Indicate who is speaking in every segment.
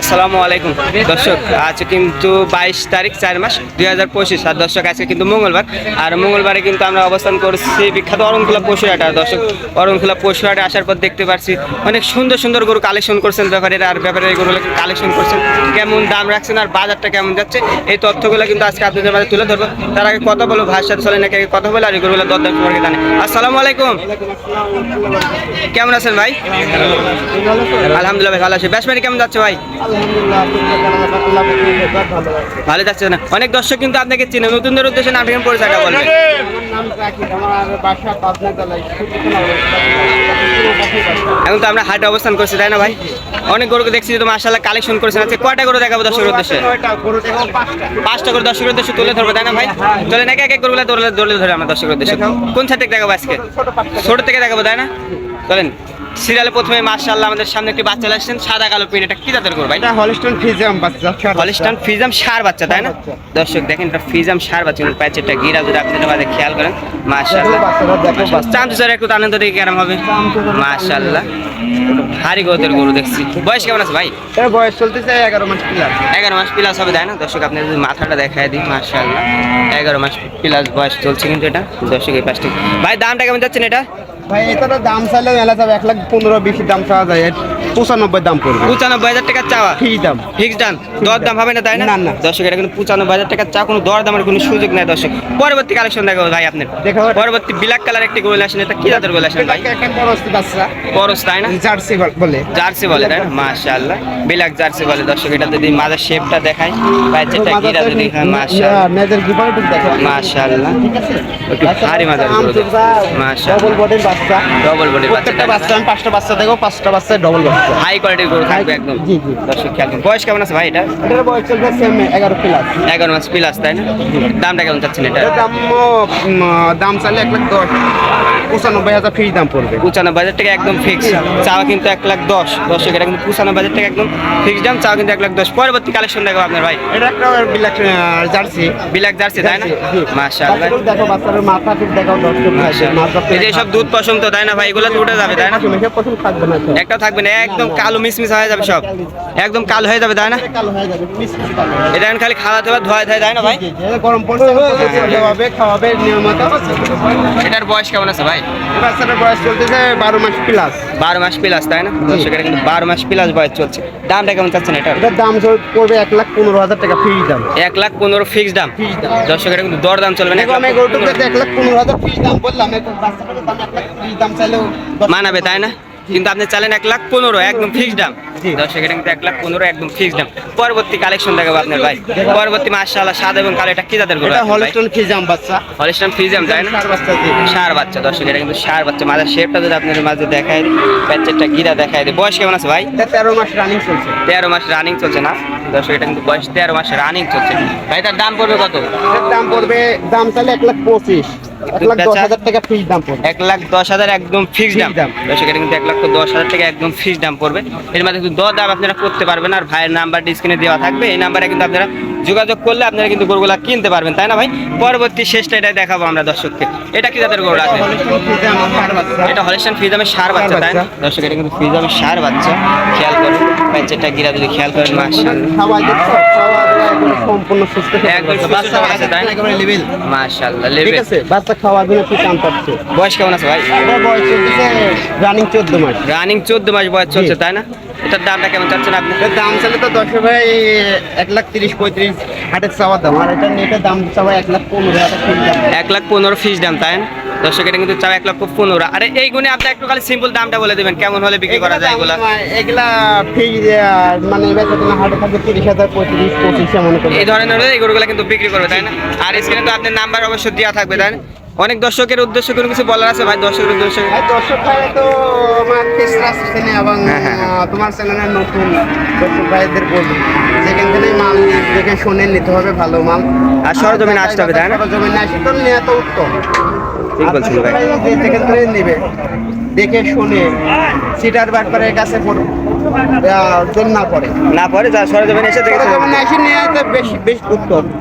Speaker 1: আসসালামু আলাইকুম। দর্শক আজ কিন্তু বাইশ তারিখ চার মাস দুই হাজার পঁচিশ। আর দর্শক আজকে কিন্তু মঙ্গলবার। আর মঙ্গলবারে কিন্তু আমরা অবস্থান করছি বিখ্যাত অরণখোলা পশুহাট দর্শক অরণখোলা পশুহাটে আসার পর দেখতে পাচ্ছি অনেক সুন্দর সুন্দর গরু কালেকশন করছেন ব্যাপারীরা। আর ব্যাপারে গরুগুলো কালেকশন করছেন কেমন দাম রাখছেন আর বাজারটা কেমন যাচ্ছে এই তথ্যগুলো কিন্তু আজকে আপনাদের মাঝে তুলে ধরবো। তার আগে কথা বলব ভাইয়ের সাথে চলে নাকি আগে কথা বলে আর এই গরুগুলো দরদাম সম্পর্কে জানে। আসসালামু আলাইকুম। কেমন আছেন ভাই? আলহামদুলিল্লাহ ভাই ভালো আছি। ব্যাটসম্যান কেমন যাচ্ছে ভাই? ভালো যাচ্ছে না। অনেক দর্শক কিন্তু আপনাকে চিনে, নতুনদের উদ্দেশ্যে ঠিকানা পরিচয়টা বলবেন এখন তো আমরা হাটে অবস্থান করছি, তাই না ভাই? অনেক গরুকে দেখছি যে তোমার মাসাল্লাহ কালেকশন করেছেন। আজকে কয়টা গরু দেখাবো দর্শকের উদ্দেশ্যে? পাঁচটা করে দর্শকের উদ্দেশ্যে তুলে ধরবো, তাই না ভাই? চলে নাকি এক এক গরুগুলো দৌড়লে দৌড়লে ধরে আমরা দর্শকের উদ্দেশ্যে। কোন থেকে দেখাবো আজকে? ছোট থেকে দেখাবো, তাই না? চলেন। সিরিয়ালে প্রথমে মার্শাল্লাহ আমাদের সামনে একটি বাচ্চা আসছেন সাদা কালো পিন এটা কি জাতের গরু ভাই? হলিস্টান ফিজাম সার বাচ্চা। তাই না? দর্শক দেখেন এটা ফিজাম সার বাচ্চা কিন্তু প্যাচেরটা গিরা যদি আপনি এটা খেয়াল করেন মাশাআল্লাহ। স্যার একটু আনন্দ দেখে কেমন হবে। মাশাআল্লাহ। ভারী গরু দেখছি। বয়স কেমন আছে ভাই?
Speaker 2: বয়স চলতেছে এগারো মাস প্লাস
Speaker 1: এগারো মাস প্লাস হবে তাই না? দর্শক আপনি যদি মাথাটা দেখায় দিই মাশাআল্লাহ। এগারো মাস প্লাস বয়স চলছে কিন্তু এটা। দর্শক এই পাশটি ভাই দামটা কেমন যাচ্ছেন এটা?
Speaker 2: ভাই এটা দাম চাইলে মেলা যাবে। এক লাখ পনেরো বিশ দাম চাওয়া যায়। পঁচানব্বই দাম পড়বে।
Speaker 1: পঁচানব্বই হাজার টাকা চাওয়া।
Speaker 2: ঠিক দাম।
Speaker 1: ফিক্স দাম। দর দাম হবে না তাই না?
Speaker 2: না।
Speaker 1: দর্শক এটা কিন্তু পঁচানব্বই হাজার টাকা চা কোনো দর দামের কোনো সুযোগ নাই দর্শক। পরবর্তী কালেকশন দেখাবো ভাই আপনার। পরবর্তী ব্ল্যাক কালার একটি গোল আসেন এটা কি জাতের গোল আসেন ভাই?
Speaker 2: বড়
Speaker 1: তাই না?
Speaker 2: জার্সি বলে
Speaker 1: জার্সি বলে তাই না? মাশাআল্লাহ। ব্ল্যাক জার্সি বলে দর্শক এটা যদি মাঝের শেপটা দেখাই ভাই যেটা গিরা যদি দেখায় মাশাআল্লাহ।
Speaker 2: মেজর দেখো
Speaker 1: মাশাআল্লাহ।
Speaker 2: ঠিক আছে?
Speaker 1: একটু ভারী গরু মাশাআল্লাহ।
Speaker 2: ডবল বডির বাচ্চা।
Speaker 1: ডবল বডি
Speaker 2: বাচ্চা পাঁচটা বাচ্চা দেখো পাঁচটা বাচ্চা ডবল বাচ্চা
Speaker 1: হাই কোয়ালিটির গরু থাকবে একদম।
Speaker 2: জি, জি।
Speaker 1: দর্শক খেয়াল। বয়স কেমন আছে ভাই এটা?
Speaker 2: এটার বয়স সেম এগারো প্লাস
Speaker 1: এগারো মাস প্লাস তাই না? দামটা কেমন চাচ্ছেন এটা?
Speaker 2: দাম দাম চাইলে এক লাখ দশ। পঁচানব্বই হাজার ফ্রি দাম পড়বে।
Speaker 1: পঁচানব্বই হাজার টাকা একদম ফিক্স চাওয়া কিন্তু এক লাখ দশ। দর্শক এটা কিন্তু পঁচানব্বই হাজার টাকা একদম ফিক্স দাম চাওয়া কিন্তু এক লাখ দশ। পরবর্তী কালেকশন দেখো আপনার ভাই।
Speaker 2: এটা একটা বিলাক জার্সি
Speaker 1: বিলাক জার্সি তাই না? মাশাআল্লাহ।
Speaker 2: দেখো বাচ্চাদের মাথা ঠিক দেখো দর্শক।
Speaker 1: এই যে সব দুধ পছন্দ তো তাই না ভাই? এগুলো তো উঠে যাবে তাই না?
Speaker 2: পছন্দ থাকবে না তো।
Speaker 1: একদম কালো মিসমিস হয়ে যাবে সব। একদম কালো হয়ে যাবে তাই না?
Speaker 2: হয়ে হয়ে।
Speaker 1: এটা এখন খালি খাওয়াতে হবে ধোয়া দেয় তাই না ভাই?
Speaker 2: গরম খাওয়াবে খাওয়াবে নিয়মিত।
Speaker 1: এটার বয়স কেমন আছে ভাই?
Speaker 2: বাচ্চাটার বয়স চলতেছে বারো মাস প্লাস
Speaker 1: বারো মাস প্লাস তাই না? কিন্তু বারো মাস প্লাস বয়স চলছে। দামটা কেমন চাচ্ছেন এটার
Speaker 2: এটার দাম পড়বে এক লাখ পনেরো হাজার টাকা ফ্রি দাম।
Speaker 1: এক লাখ পনেরো ফিক্স দাম। দর্শক এটা কিন্তু দর দাম চলবে না এক লাখ
Speaker 2: আমি গরুটাকে এক লাখ পনেরো হাজার ফ্রি দাম বললাম বাচ্চাটার দাম এক লাখ ফ্রি দাম চাইলেও
Speaker 1: মানাবে তাই না? কিন্তু আপনি চালেন এক লাখ পনেরো একদম ফিক্স দাম।
Speaker 2: জি।
Speaker 1: দর্শক এটা কিন্তু এক লাখ পনেরো একদম ফিক্স দাম। পরবর্তী কালেকশন দেখাবো আপনার ভাই। পরবর্তী মাসাল্লাহ সাদা এবং কালো এটা কি গরু
Speaker 2: এটা হলস্টন ফ্রি দাম বাচ্চা?
Speaker 1: হলিস্টান ফিজাম তাই না সার বাচ্চা দর্শক এটা কিন্তু সার বাচ্চা। শেপটা যদি আপনার মাঝে দেখায় প্যাচেরটা গিরা দেখায় দিই। বয়স কেমন আছে ভাই?
Speaker 2: তেরো মাস রানিং চলছে।
Speaker 1: তেরো মাস রানিং চলছে না? দর্শক এটা কিন্তু বয়স তেরো মাস রানিং চলছে। ভাই তার দাম পড়বে কত?
Speaker 2: দাম পড়বে দাম চাইলে এক লাখ পঁচিশ। এক লাখ দশ হাজার
Speaker 1: একদম ফিক্স দাম। দর্শক কিন্তু এক লক্ষ দশ হাজার টাকা একদম ফিক্স দাম পড়বে। এর মধ্যে কিন্তু দর দাম আপনারা করতে পারবেন আর ভাইয়ের নাম্বার স্ক্রিনে দেওয়া থাকবে। এই নাম্বারে কিন্তু আপনারা যোগাযোগ করলে আপনারা কিন্তু গরুগুলা কিনতে পারবেন তাই না ভাই? পরবর্তী শেষটা এটাই দেখাবো আমরা দর্শককে। এটা কি জাতের গরু আছে? এটা হলিস্টান ফিজামের সার বাচ্চা তাই না? দর্শক এটা কিন্তু ফিজামের সার বাচ্চা। খেয়াল করুন প্যাচেরটা গিরা যদি খেয়াল করেন মাশাআল্লাহ।
Speaker 2: একদম সম্পূর্ণ সুস্থ বাচ্চা
Speaker 1: আছে, তাই
Speaker 2: ঠিক আছে বাচ্চা পাচ্ছে
Speaker 1: বয়স কেমন আছে ভাই?
Speaker 2: বয়স রানিং চোদ্দ মাস।
Speaker 1: রানিং চোদ্দ মাস বয়স চলছে তাই না? এটার দামটা কেমন চাচ্ছেন আপনি?
Speaker 2: দাম চাইলে তো দশ ভাই এক লাখ তিরিশ পঁয়ত্রিশ হাটের চাওয়া দাম। আর এটা দাম চাওয়া এক লাখ পনেরো
Speaker 1: এক লাখ পনেরো ফিস দাম তাই না? দর্শক এটা কিন্তু চাও এক লক্ষ পনেরো। আরে এই গুণে আপনি একটু খালি সিম্পল দামটা বলে দেবেন কেমন হলে বিক্রি করা যায় এগুলা?
Speaker 2: এগুলা ফ্রি মানে হাটে তিরিশ হাজার পঁয়ত্রিশ পঁচিশ এমন
Speaker 1: এই ধরনের এই গরুগুলো কিন্তু বিক্রি করবে তাই না? আর স্ক্রিনে তো আপনার নাম্বার অবশ্যই দেওয়া থাকবে তাই না? অনেক দর্শকের উদ্দেশ্য কোনো কিছু বলার আছে ভাই? দর্শকের উদ্দেশ্য?
Speaker 2: দর্শক ভাই তো আমার তেসরা শ্রেণি এবং
Speaker 1: হ্যাঁ, হ্যাঁ, হ্যাঁ।
Speaker 2: তোমার চ্যানেলের নতুন দর্শক ভাইদের বলি যেখান থেকে মাল দেখে শুনে নিতে হবে ভালো মাল।
Speaker 1: আর সরজমিনে আসতে হবে, তাই না?
Speaker 2: সরজমিনে আসে তো নেওয়া তো উত্তম।
Speaker 1: ঠিক বলছেন ভাই।
Speaker 2: দেখে শুনে সিটার বাটপারের কাছে পড়- জন্য না পড়ে
Speaker 1: না পরে যা সরজমিনে এসে দেখে
Speaker 2: যেমন এসে নিয়ে আসতে বেশি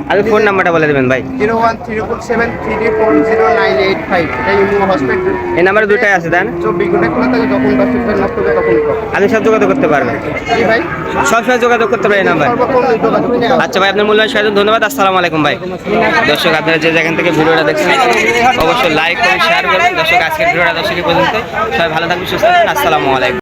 Speaker 1: আপনি ফোন নাম্বারটা বলে দেবেন ভাই।
Speaker 2: Zero one three four seven three four zero nine eight five. এটা ইউনিও হসপিটাল।
Speaker 1: এই নাম্বারে দুটাই আছে তাই
Speaker 2: চব্বিশ ঘণ্টা খোলা থাকে যখন দশ মিনিট নষ্ট তখন
Speaker 1: আপনি সব যোগাযোগ করতে পারবেন
Speaker 2: ভাই?
Speaker 1: সবসময় যোগাযোগ করতে পারেন নাম্বার। আচ্ছা ভাই আপনার সাহায্য ধন্যবাদ। আসসালামু আলাইকুম ভাই। দর্শক আপনারা যে যেখান থেকে ভিডিওটা দেখছেন অবশ্যই লাইক করে শেয়ার করবেন। দর্শক আজকের ভিডিওটা দর্শক পর্যন্ত। সবাই ভালো থাকবেন সুস্থ থাকবেন। আসসালামু আলাইকুম।